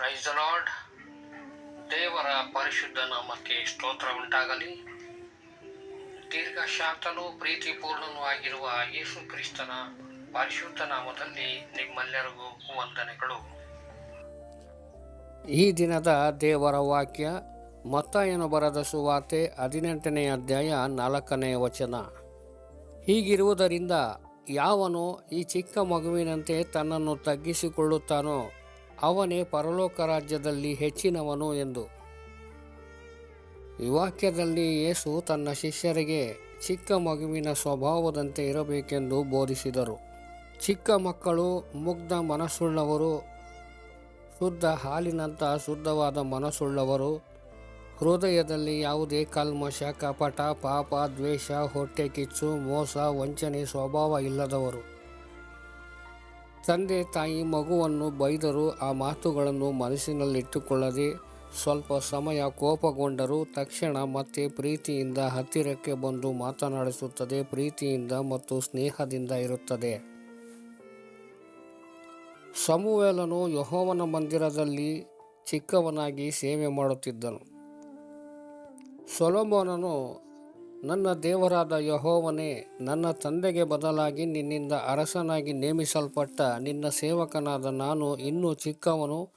Price lord ದೇವರ ಪರಿಶುದ್ಧ ನಾಮಕ್ಕೆ ಸ್ತೋತ್ರ ಉಂಟಾಗಲಿ. ದೀರ್ಘ ಶಾಂತನೂ ಪ್ರೀತಿಪೂರ್ಣನೂ ಆಗಿರುವ ಯೇಸು ಕ್ರಿಸ್ತನ ಪರಿಶುದ್ಧ ನಾಮದಲ್ಲಿ ನಿಮ್ಮೆಲ್ಲರಿಗೂ ವಂದನೆಗಳು. ಈ ದಿನದ ದೇವರ ವಾಕ್ಯ, ಮತ್ತಾಯನು ಬರದ ಸುವಾರ್ತೆ ಹದಿನೆಂಟನೇ ಅಧ್ಯಾಯ ನಾಲ್ಕನೇ ವಚನ. ಹೀಗಿರುವುದರಿಂದ ಯಾವನು ಈ ಚಿಕ್ಕ ಮಗುವಿನಂತೆ ತನ್ನನ್ನು ತಗ್ಗಿಸಿಕೊಳ್ಳುತ್ತಾನೋ ಅವನೇ ಪರಲೋಕ ರಾಜ್ಯದಲ್ಲಿ ಹೆಚ್ಚಿನವನು ಎಂದು. ಈ ವಾಕ್ಯದಲ್ಲಿ ಯೇಸು ತನ್ನ ಶಿಷ್ಯರಿಗೆ ಚಿಕ್ಕ ಮಗುವಿನ ಸ್ವಭಾವದಂತೆ ಇರಬೇಕೆಂದು ಬೋಧಿಸಿದರು. ಚಿಕ್ಕ ಮಕ್ಕಳು, ಮುಗ್ಧ ಮನಸ್ಸುಳ್ಳವರು, ಶುದ್ಧ ಹಾಲಿನಂಥ ಶುದ್ಧವಾದ ಮನಸ್ಸುಳ್ಳವರು, ಹೃದಯದಲ್ಲಿ ಯಾವುದೇ ಕಲ್ಮಶ ಕಪಟ ಪಾಪ, ದ್ವೇಷ, ಹೊಟ್ಟೆ ಕಿಚ್ಚು, ಮೋಸ, ವಂಚನೆ, ಸ್ವಭಾವ ಇಲ್ಲದವರು. ತಂದೆ ತಾಯಿ ಮಗುವನ್ನು ಬೈದರೂ ಆ ಮಾತುಗಳನ್ನು ಮನಸ್ಸಿನಲ್ಲಿಟ್ಟುಕೊಳ್ಳದೆ ಸ್ವಲ್ಪ ಸಮಯ ಕೋಪಗೊಂಡರೂ ತಕ್ಷಣ ಮತ್ತೆ ಪ್ರೀತಿಯಿಂದ ಹತ್ತಿರಕ್ಕೆ ಬಂದು ಮಾತನಾಡಿಸುತ್ತದೆ, ಪ್ರೀತಿಯಿಂದ ಮತ್ತು ಸ್ನೇಹದಿಂದ ಇರುತ್ತದೆ. ಸಮುವೇಲನು ಯಹೋವನ ಮಂದಿರದಲ್ಲಿ ಚಿಕ್ಕವನಾಗಿ ಸೇವೆ ಮಾಡುತ್ತಿದ್ದನು. ಸೊಲೊಮೋನನು ನನ್ನ ದೇವರಾದ ಯಹೋವನೇ, ನನ್ನ ತಂದೆಗೆ ಬದಲಾಗಿ ನಿನ್ನಿಂದ ಅರಸನಾಗಿ ನೇಮಿಸಲ್ಪಟ್ಟ ನಿನ್ನ ಸೇವಕನಾದ ನಾನು ಇನ್ನೂ ಚಿಕ್ಕವನು,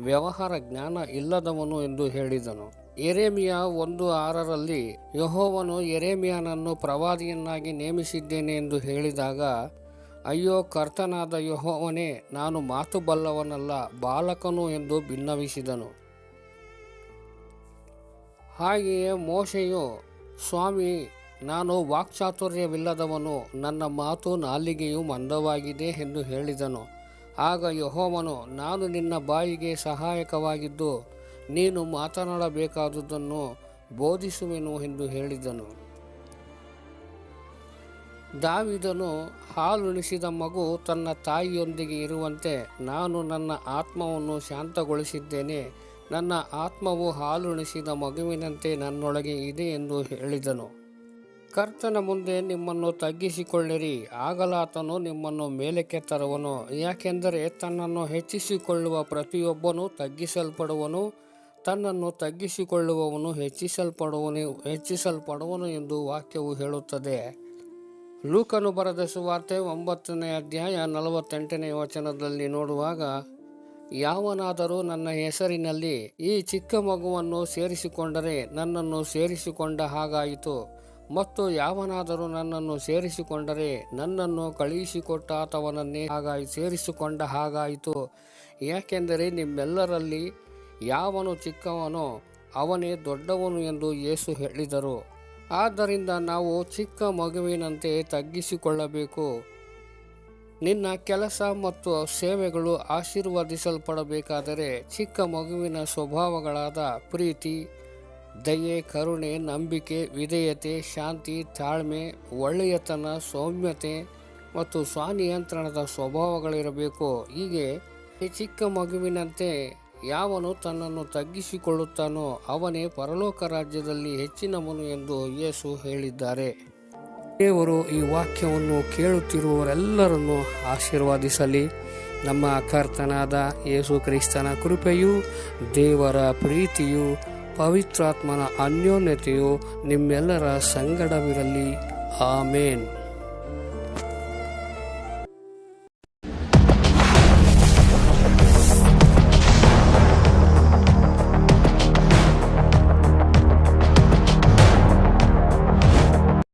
ವ್ಯವಹಾರ ಜ್ಞಾನ ಇಲ್ಲದವನು ಎಂದು ಹೇಳಿದನು. ಎರೇಮಿಯ ಒಂದು ಆರರಲ್ಲಿ, ಯಹೋವನು ಎರೇಮಿಯನನ್ನು ಪ್ರವಾದಿಯನ್ನಾಗಿ ನೇಮಿಸಿದ್ದೇನೆ ಎಂದು ಹೇಳಿದಾಗ, ಅಯ್ಯೋ ಕರ್ತನಾದ ಯಹೋವನೇ, ನಾನು ಮಾತು ಬಲ್ಲವನಲ್ಲ ಬಾಲಕನು ಎಂದು ಭಿನ್ನವಿಸಿದನು ಹಾಗೆಯೇ ಮೋಶೆಯು ಸ್ವಾಮಿ, ನಾನು ವಾಕ್ಚಾತುರ್ಯವಿಲ್ಲದವನು, ನನ್ನ ಮಾತು ನಾಲಿಗೆಯು ಮಂದವಾಗಿದೆ ಎಂದು ಹೇಳಿದನು. ಆಗ ಯಹೋವನು, ನಾನು ನಿನ್ನ ಬಾಯಿಗೆ ಸಹಾಯಕವಾಗಿದ್ದು, ನೀನು ಮಾತನಾಡಬೇಕಾದುದನ್ನು ಬೋಧಿಸುವೆನು ಎಂದು ಹೇಳಿದನು. ದಾವಿದನು ಹಾಲುಣಿಸಿದ ಮಗು ತನ್ನ ತಾಯಿಯೊಂದಿಗೆ ಇರುವಂತೆ, ನಾನು ನನ್ನ ಆತ್ಮವನ್ನು ಶಾಂತಗೊಳಿಸಿದ್ದೇನೆ. ನನ್ನ ಆತ್ಮವು ಹಾಲುಣಿಸಿದ ಮಗುವಿನಂತೆ ನನ್ನೊಳಗೆ ಇದೆ ಎಂದು ಹೇಳಿದನು. ಕರ್ತನ ಮುಂದೆ ನಿಮ್ಮನ್ನು ತಗ್ಗಿಸಿಕೊಳ್ಳಿರಿ ಆಗಲಾತನು ನಿಮ್ಮನ್ನು ಮೇಲಕ್ಕೆ ತರುವನು. ಯಾಕೆಂದರೆ ತನ್ನನ್ನು ಹೆಚ್ಚಿಸಿಕೊಳ್ಳುವ ಪ್ರತಿಯೊಬ್ಬನು ತಗ್ಗಿಸಲ್ಪಡುವನು, ತನ್ನನ್ನು ತಗ್ಗಿಸಿಕೊಳ್ಳುವವನು ಹೆಚ್ಚಿಸಲ್ಪಡುವನು ಹೆಚ್ಚಿಸಲ್ಪಡುವನು ಎಂದು ವಾಕ್ಯವು ಹೇಳುತ್ತದೆ. ಲೂಕನು ಬರೆದ ಸುವಾರ್ತೆ ಒಂಬತ್ತನೇ ಅಧ್ಯಾಯ ನಲವತ್ತೆಂಟನೇ ವಚನದಲ್ಲಿ ನೋಡುವಾಗ ಯಾವನಾದರೂ ನನ್ನ ಹೆಸರಿನಲ್ಲಿ ಈ ಚಿಕ್ಕ ಮಗುವನ್ನು ಸೇರಿಸಿಕೊಂಡರೆ ನನ್ನನ್ನು ಸೇರಿಸಿಕೊಂಡ ಹಾಗಾಯಿತು. ಮತ್ತು ಯಾವನಾದರೂ ನನ್ನನ್ನು ಸೇರಿಸಿಕೊಂಡರೆ ನನ್ನನ್ನು ಕಳುಹಿಸಿಕೊಟ್ಟ ಆತವನನ್ನೇ ಹಾಗಾಗಿ ಸೇರಿಸಿಕೊಂಡ ಹಾಗಾಯಿತು. ಯಾಕೆಂದರೆ ನಿಮ್ಮೆಲ್ಲರಲ್ಲಿ ಯಾವನು ಚಿಕ್ಕವನೋ ಅವನೇ ದೊಡ್ಡವನು ಎಂದು ಯೇಸು ಹೇಳಿದರು. ಆದ್ದರಿಂದ ನಾವು ಚಿಕ್ಕ ಮಗುವಿನಂತೆ ತಗ್ಗಿಸಿಕೊಳ್ಳಬೇಕು. ನಿನ್ನ ಕೆಲಸ ಮತ್ತು ಸೇವೆಗಳು ಆಶೀರ್ವದಿಸಲ್ಪಡಬೇಕಾದರೆ ಚಿಕ್ಕ ಮಗುವಿನ ಸ್ವಭಾವಗಳಾದ ಪ್ರೀತಿ, ದಯೆ, ಕರುಣೆ, ನಂಬಿಕೆ, ವಿಧೇಯತೆ, ಶಾಂತಿ, ತಾಳ್ಮೆ, ಒಳ್ಳೆಯತನ, ಸೌಮ್ಯತೆ ಮತ್ತು ಸ್ವನಿಯಂತ್ರಣದ ಸ್ವಭಾವಗಳಿರಬೇಕು. ಹೀಗೆ ಈ ಚಿಕ್ಕ ಮಗುವಿನಂತೆ ಯಾವನು ತನ್ನನ್ನು ತಗ್ಗಿಸಿಕೊಳ್ಳುತ್ತಾನೋ ಅವನೇ ಪರಲೋಕ ರಾಜ್ಯದಲ್ಲಿ ಹೆಚ್ಚಿನವನು ಎಂದು ಯೇಸು ಹೇಳಿದ್ದಾರೆ. ದೇವರು ಈ ವಾಕ್ಯವನ್ನು ಕೇಳುತ್ತಿರುವವರೆಲ್ಲರನ್ನು ಆಶೀರ್ವಾದಿಸಲಿ. ನಮ್ಮ ಕರ್ತನಾದ ಯೇಸು ಕ್ರಿಸ್ತನ ಕೃಪೆಯು, ದೇವರ ಪ್ರೀತಿಯು, ಪವಿತ್ರಾತ್ಮನ ಅನ್ಯೋನ್ಯತೆಯು ನಿಮ್ಮೆಲ್ಲರ ಸಂಗಡವಿರಲಿ. ಆಮೇನ್.